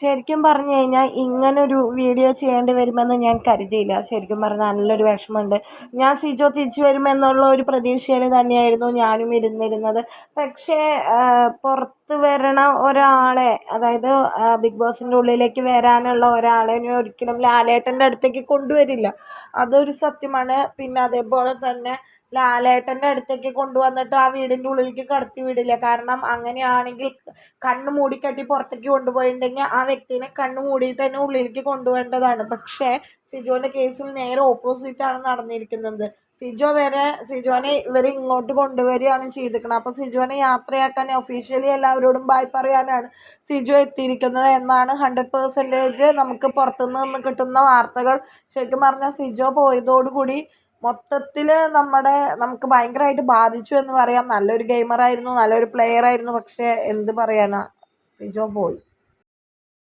ശരിക്കും പറഞ്ഞു കഴിഞ്ഞാൽ ഇങ്ങനൊരു വീഡിയോ ചെയ്യേണ്ടി വരുമെന്ന് ഞാൻ കരുതിയില്ല. ശരിക്കും പറഞ്ഞാൽ നല്ലൊരു വിഷമമുണ്ട്. ഞാൻ സിജോ തിരിച്ചു വരുമെന്നുള്ള ഒരു പ്രതീക്ഷയിൽ തന്നെയായിരുന്നു ഞാനും ഇരുന്നിരുന്നത്. പക്ഷേ പുറത്ത് വരണ ഒരാളെ അതായത് ബിഗ് ബോസിന്റെ ഉള്ളിലേക്ക് വരാനുള്ള ഒരാളെ ഞാൻ ഒരിക്കലും ലാലേട്ടന്റെ അടുത്തേക്ക് കൊണ്ടുവരില്ല. അതൊരു സത്യമാണ്. പിന്നെ അതേപോലെ തന്നെ ലാലേട്ടന്റെ അടുത്തേക്ക് കൊണ്ടുവന്നിട്ട് ആ വീടിന്റെ ഉള്ളിലേക്ക് കടത്തി വിടില്ല. കാരണം അങ്ങനെയാണെങ്കിൽ കണ്ണ് മൂടിക്കെട്ടി പുറത്തേക്ക് കൊണ്ടുപോയിട്ടുണ്ടെങ്കിൽ ആ വ്യക്തിനെ കണ്ണ് മൂടിയിട്ട് തന്നെ ഉള്ളിലേക്ക് കൊണ്ടുപോകേണ്ടതാണ് പക്ഷേ സിജോന്റെ കേസിൽ നേരെ ഓപ്പോസിറ്റാണ് നടന്നിരിക്കുന്നത്. സിജോ വരെ സിജോനെ ഇവർ ഇങ്ങോട്ട് കൊണ്ടുവരികയാണ് ചെയ്തിരിക്കുന്നത്. അപ്പോൾ സിജോനെ യാത്രയാക്കാൻ ഒഫീഷ്യലി എല്ലാവരോടും ബായ് പറയാനാണ് സിജോ എത്തിയിരിക്കുന്നത് എന്നാണ് ഹൺഡ്രഡ് പെർസെന്റേജ് നമുക്ക് പുറത്തുനിന്ന് കിട്ടുന്ന വാർത്തകൾ. ശരിക്കും പറഞ്ഞാൽ സിജോ പോയതോടുകൂടി മൊത്തത്തിൽ നമ്മുടെ നമുക്ക് ഭയങ്കരമായിട്ട് ബാധിച്ചു എന്ന് പറയാം. നല്ലൊരു ഗെയിമറായിരുന്നു നല്ലൊരു പ്ലെയറായിരുന്നു പക്ഷേ എന്ത് പറയാനാണ് സിജോ പോയി.